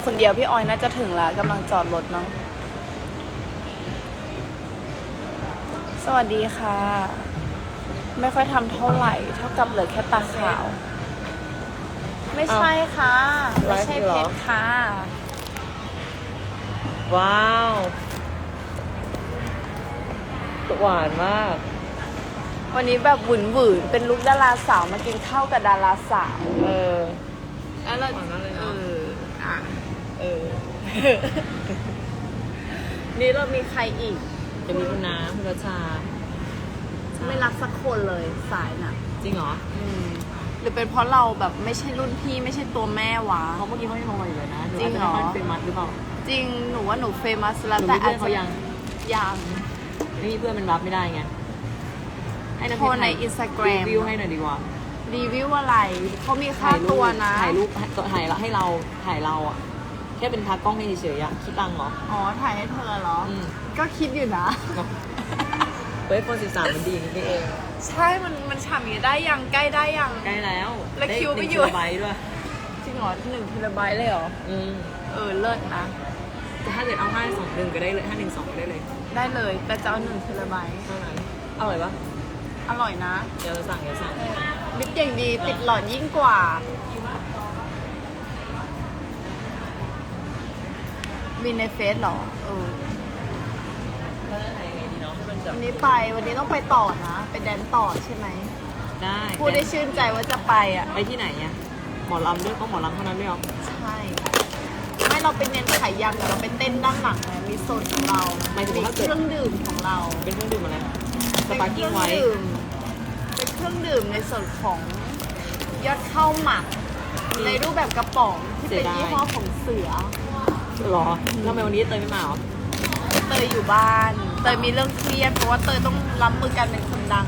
อยู่คนเดียวพี่ออยน่าจะถึงแล้วกำลังจอดรถเนาะสวัสดีค่ะ ไม่ค่อยทำเท่าไหร่ เท่ากับเหลือแค่ตาขาว ไม่ใช่ค่ะไม่ใช่เพชรค่ะ ว้าวหวานมาก วันนี้แบบหวืนหวืนๆเป็นลุคดาราสาวมากินข้าวกับดาราสาว เออแล้วเราหวานมากเลยเอเนาะออะ เออ นี่เรามีใครอีก จะมีคุณน้ำคุณรัชชาไม่รักสักคนเลยสายน่ะ จริงเหรออืม หรือเป็นเพราะเราแบบไม่ใช่รุ่นพี่ไม่ใช่ตัวแม่วะ เขาเมื่อกี้เขาไม่มองมาอยู่เลยนะจริงเหรอนูาจจะไม่ค่อยเป็นมัดหรือเปล่าจริงหนูว่าหนูเฟมัสหแล้วนูแต่มีเพื่อนเขายังยังไม่มีเพื่อนมันรับไม่ได้ไงให้น้ำโทเพรชรในถ่ายอินสตาแกรรีมวิวให้หน่อยดีกว่ารีวิวอะไรเขามีค่าตัวนะ ถ่ายรูปถ่ายให้เราถ่ายเราอะ แค่เป็นทากล้องให้เฉยๆอะคิดตังค์เหรออ๋อ ถ่ายให้เธอเหรอ อืมก็คิดอยู่นะ เฮ้ยคน13มันดีอย่างนี้เอง ใช่ มัน มันฉ่ำอย่างนี้ได้ยัง ใกล้ได้ยัง ใกล้แล้วแล้วด้คิวไม่หนึ่งหยุดกิโลไบต์ด้วย จริงเหรอหนึ่งเทราไบต์เลยเหรอ อืมเออ เลิศนะ แต่ถ้าเกิดเอาห้าสองหนึ่งก็ได้เลยห้าหนึ่งสองก็ได้เลยได้เลย แต่จะเอาหนึ่งเทราไบต์เท่านั้นอร่อยปะอร่อยนะ เดี๋ยวเราสั่งเดี๋ยวสั่ง มิตรอย่างดีติดหลอดยิ่งกว่า มีในเฟซเหรอเออแล้วจะถ่ายยังไงดีเนาะให้มันแบบวันนี้ไปวันนี้ต้องไปต่อนะไปแดนต่อใช่ไหมได้พูดได้ชื่นใจว่าจะไปอะ ไปที่ไหนอะหมอลำด้วยก็หมอลำเท่านั้นไม่หรอใช่ ไม่เราไปเน้นขายยำแต่เราไปเต้นด้านหลังไงมีโซนของเราหมายถึงมีว่าเคเกิดรื่องดื่มของเรา เป็นเครื่องดื่มอะไรสเป็นปาร์กิ้งไว้เครื่องดื่มเป็นเครื่องดื่มในส่วนของยอดข้าวหมัก ในรูปแบบกระป๋องที่เป็นยี่ห้อของเสือ หรอแล้วทำไมวันนี้เตยไม่มาหรอเตยอยู่บ้าน เตยมีเรื่องเครียดเพราะว่าเตยต้องรับมือกันเป็นคนดัง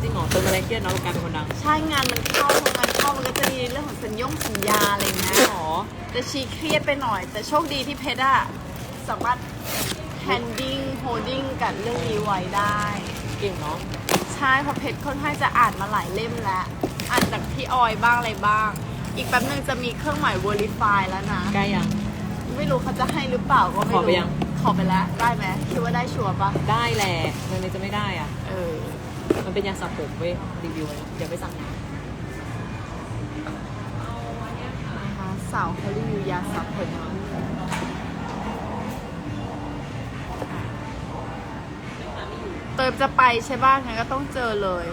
จริงเหรอเตยมาอะไรเครียดเนาะกับการเป็นคนดังใช่งานมันเข้าพองานเข้ามันก็จะมีเรื่องของสัญญงสัญญาอะไรอย่างเงี้ยหรอแต่ชีเครียดไปหน่อย แต่โชคดีที่เพชรอะสามารถ handling holding กับเรื่องนี้ไว้ได้ เก่งเนาะใช่เพราะเพชรค่อนข้างจะอ่านมาหลายเล่มแล้วอ่านจากพี่ออยบ้างอะไรบ้าง อีกแป๊บนึงจะมีเครื่องหมาย verify แล้วนะ ใกล้ยัง ไม่รู้เขาจะให้หรือเปล่าก็ไม่ขอไปรู้ยังขอไปแล้วได้ไหมคิดว่าได้ชัวร์ปะได้แหละทำไมจะไม่ได้อะ เออมันเป็นยาสระผมเว้ยรีวิวไว้เดี๋ยวไปสั่งนะนะคะสาวเขารีวิวยาสระผมเติมจะไปใช่ป่ะงั้นก็ต้องเจอเลย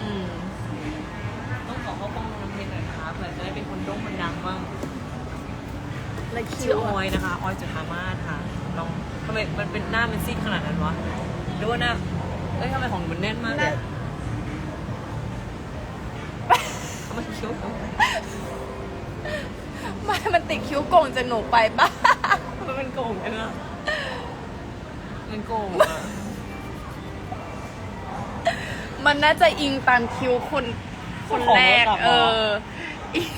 อืม ต้องขอเข้าป้องน้ำเพชรหน่อยครับเผื่อจะได้เป็นคนโด่งคนดังบ้าง และคิชื่อวออยนะคะ ออยจุธามาศค่ะลองทำไมมันเป็นหน้ามันซีดขนาดนั้นวะหรือว่าหน้าเอ้ยทำไมของหนูมันแน่นมากเลยทำไมคิ้วไม่มันติดคิ้วโกงจากหนูไปป่ะมันเป็นโก่งกันนะมันโก่งอะมันน่าจะอิงตามคิ้วคนคนแรก เอออิง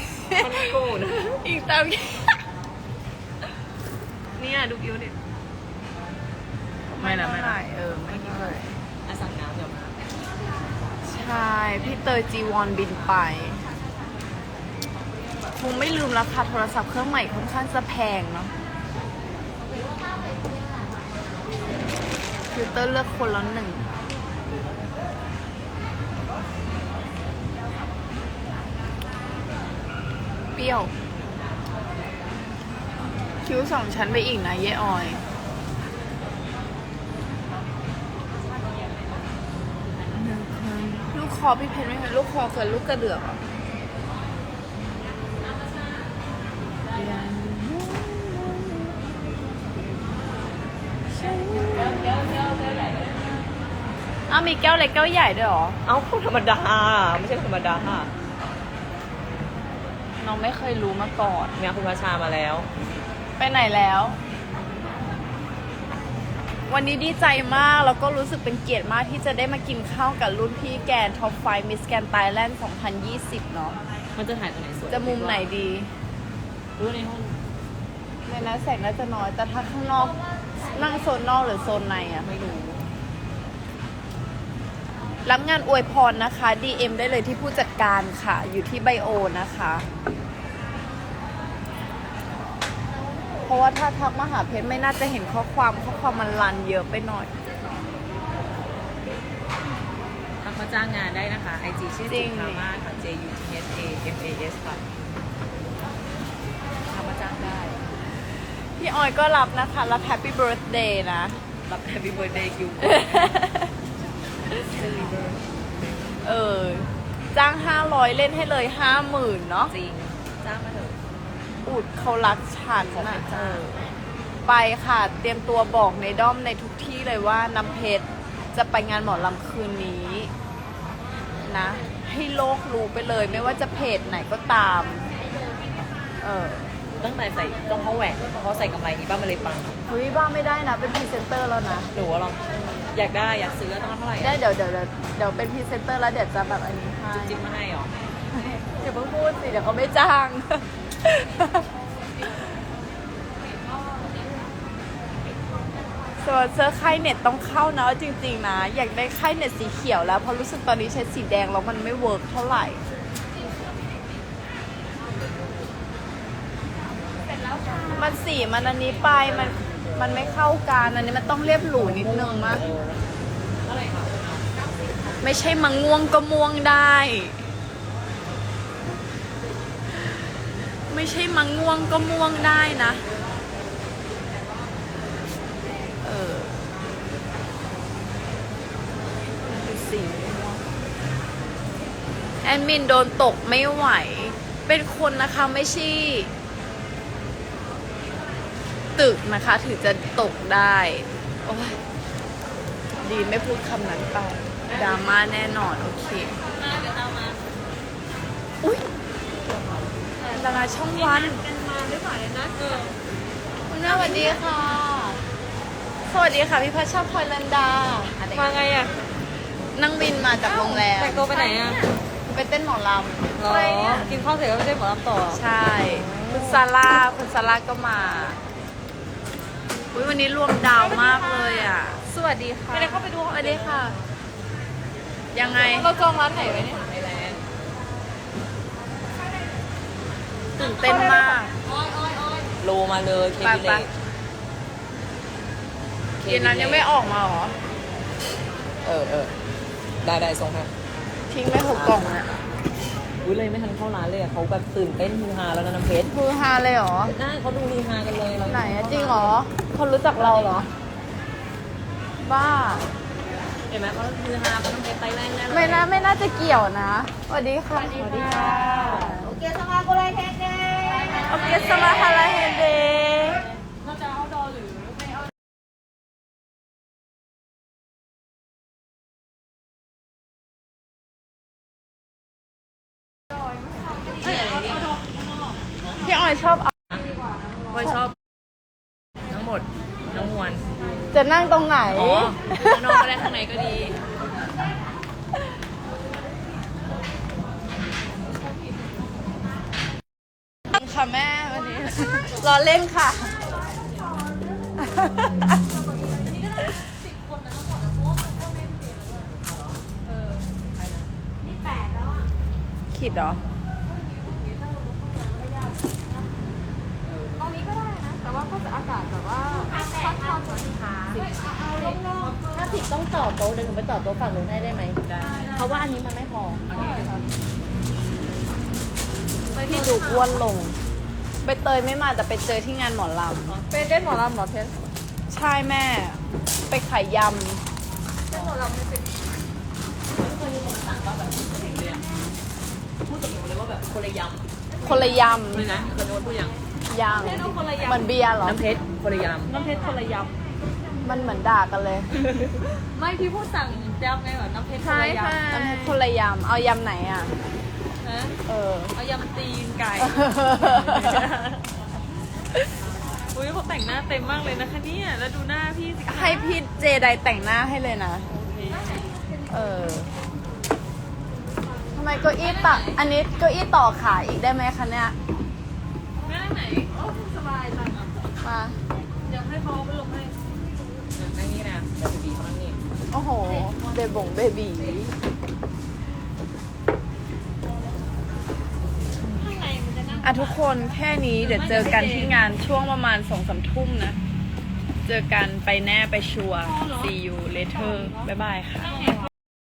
มันโก่งนะอิงตาม เนี่ยดูคิ้วดิไม่ละไม่ละเออไม่เท่าไหร่อะสั่งน้ำเดี๋ยวมาใช่พี่เตยจีวอนบินไป คงไม่ลืมราคาโทรศัพท์เครื่องใหม่ค่อนข้างจะแพงเนาะฟิลเตอร์เลือกคนละหนึ่งเปรี้ยว คิ้วสองชั้นไปอีกนะเยออยลูกคอพี่เพนไม่เคยลูกคอเคยลูกกระเดือกเหรออ้ามีแก้วเล็กแก้วใหญ่ด้วยเหรอ เอ้าธรรมดา ไม่ใช่ธรรมดาน้องไม่เคยรู้มาก่อนเนี่ยคุณพระชามาแล้ว ไปไหนแล้ว วันนี้ดีใจมากแล้วก็รู้สึกเป็นเกียรติมากที่จะได้มากินข้าวกับรุ่นพี่แกนท็อปไฟมิสแกนไ a แลนด์2020 เนาะมันจะถ่ายตรงไหนสวยจะมุมไหนดี รู้ในห้องในนั้นแสงน่าจะน้อย แต่ถ้าข้างนอกนั่งโซนนอกหรือโซนในอะไม่รู้รับงานอวยพรนะคะ DM ได้เลยที่ผู้จัดการค่ะ อยู่ที่ไบโอนะคะ เพราะว่าถ้าทักมาหาเพชรไม่น่าจะเห็นข้อความข้อความมันรันเยอะไปหน่อยทักมาจ้างงานได้นะคะ IG ชื่อจริจิง คามาค่ะ J U T H A M A S ค่ะทักมาจ้างได้พี่ออยก็รับนะคะ รับ Happy Birthday นะ รับ Happy Birthday คิวเออ จ้าง 500 เล่นให้เลย 50,000 เนาะจริงจ้างมาเถอะ อุดเขารักฉันขอไปนะจ้างไปค่ะเตรียมตัวบอกในด้อมในทุกที่เลยว่าน้ำเพชรจะไปงานหมอลำคืนนี้นะ ให้โลกรู้ไปเลยไม่ว่าจะเพจไหนก็ตาม เออตั้งแต่ใส่ต้องเขาแหวนเขาใส่กำไรนี้บ้างมันเลยปังเฮ้ยบ้าไม่ได้นะ เป็นพรีเซนเตอร์แล้วนะหนูว่าลองอยากได้อยากซื้อต้องเท่าไหร่ได้เดี๋ยวเดี๋ยวเดี๋ยวเดี๋ยวเป็นพรีเซนเตอร์แล้วเดี๋ยวจะแบบอันนี้ให้ จิ้มมาให้เหรออย่าเพิ่งพูดสิเดี๋ยวเขาไม่จ้าง ส่วนเสื้อค่ายเน็ตต้องเข้านะจริง ๆ นะ อยากได้ค่ายเน็ตสีเขียวแล้วเพราะรู้สึกตอนนี้ใช้สีแดงแล้วมันไม่เวิร์กเท่าไหร่มันสีมันอันนี้ไปมันมันไม่เข้ากันอันนี้มันต้องเรียบหรูนิดนึงมากเท่าไหร่คะไม่ใช่มังง่วงก็ม่วงได้ ไม่ใช่มังง่วงก็ม่วงได้นะ เออสี่แอดมินโดนตกไม่ไหว เป็นคนนะคะไม่ใช่ตึกนะคะถึงจะตกได้ โอ้ย ดีไม่พูดคำนั้นไปดราม่าแน่นอน โอเคาราช่องวันกันมาไม่ผ่านเลยนะเออคุณแม่สวัสดีค่ะ สวัสดีค่ะพี่พัชชาพลอยลันดามาไงอะนั่งบินมาจากโรงแรมแต่งตัวไปไหนอะไปเต้นหมอลหรอกินข้าวเสร็จก็ไม่ได้หมอลำต่อำใช่คุณซาร่าคุณซาร่าก็มาอุ้ยวันนี้รวมดาวมากเลยอะ สวัสดีค่ะไม่ได้เข้าไปดูสวัสดีค่ะ ยังไง เราจองร้านไหนไว้เนี่ยไอแลนด์ ตื่นเต้นมาก โลมาเลยเคไปบิเลไปตเย็นนั้นยังไม่ออกมาเหรอ เออเออได้ได้ส่งให้ทิ้งไว้หกกล่องอะอุ้ยเลยไม่ทันเข้าร้านเลยอะเขาแบบตื่นเต้นฮือฮาแล้วนะน้ำเพชรฮือฮาเลยเหรอ น่าเขาดูฮือฮากันเลยเราไหนอะจริงเหรอ คนรู้จักเราเหรอ บ้า เห็นไหมเขาฮือฮาเพราะน้ำเพชรไต้แรงแน่เลย ไม่น่าไม่น่าจะเกี่ยวนะสวัสดีค่ะสวัสดีค่ะโอเคสมากุไลเทคเดย์ โอเคสมาฮาราเฮเดเราจะเอาดอหรือไม่เอาพี่ออยชอบเอาพอยชอบ ทั้งหมดทั้งมวลจะนั่งตรงไหน อ๋อข้างนอกก็ได้ข้างในก็ดี ค่ะแม่วันนี้ รอเล่นค่ะ ขีดเหรอ ตรงนี้ก็ได้นะ แต่ว่าก็จะอากาศแบบว่าค่อนข้างจะช้าถ้าผิดต้องต่อโต๊ะเดี๋ยวหนูไปต่อโต๊ะฝั่งนู้นให้ได้ไหมได้เพราะว่าอันนี้มันไม่พอพี่ดูอ้วนลง ใบเตยไม่มาแต่ไปเจอที่งานหมอลำเป็นได้หมอลำหมอเพชรใช่แม่ ไปขายยได้หมอลำไม่เป็นพูดกับหนูเลยว่าแบบคนละยำคนละยำเลยนะคนโน้นพูดยังำยางเหมือนเบียร์เหรอ น้ำเพชรคนละยำน้ำเพชรคนละยมันเหมือนด่ากันเลยำไม่พี่พูดสั่งยำไงแบบน้ำเพชรคนใช่ละยค่ะน้ำเพชรคนละยำเอายำไหนอะำนะเออ เอายำตีนไก่ อุ้ยเขาแต่งหน้าเต็มมากเลยนะคะเนี่ย แล้วดูหน้าพี่สิคะให้พี่เจไดแต่งหน้าให้เลยนะเออทำไมเก้าอี้ตักอันนี้เก้าอี้ต่อขาอีกได้ไหมคะเนี่ย แม่นั่งไหน โอ้สบายจังอะมา เดี๋ยวให้เขาไปลงให้นั่งนี่นะเดี๋ยวบีบนั่งนี่ โอ้โห เบบงเบบี อะทุกคนแค่นี้เดี๋ยวเจอกันที่งานช่วงประมาณสองสามทุ่มนะ เจอกันไปแน่ไปชัวร์ see you later บ๊ายบายค่ะ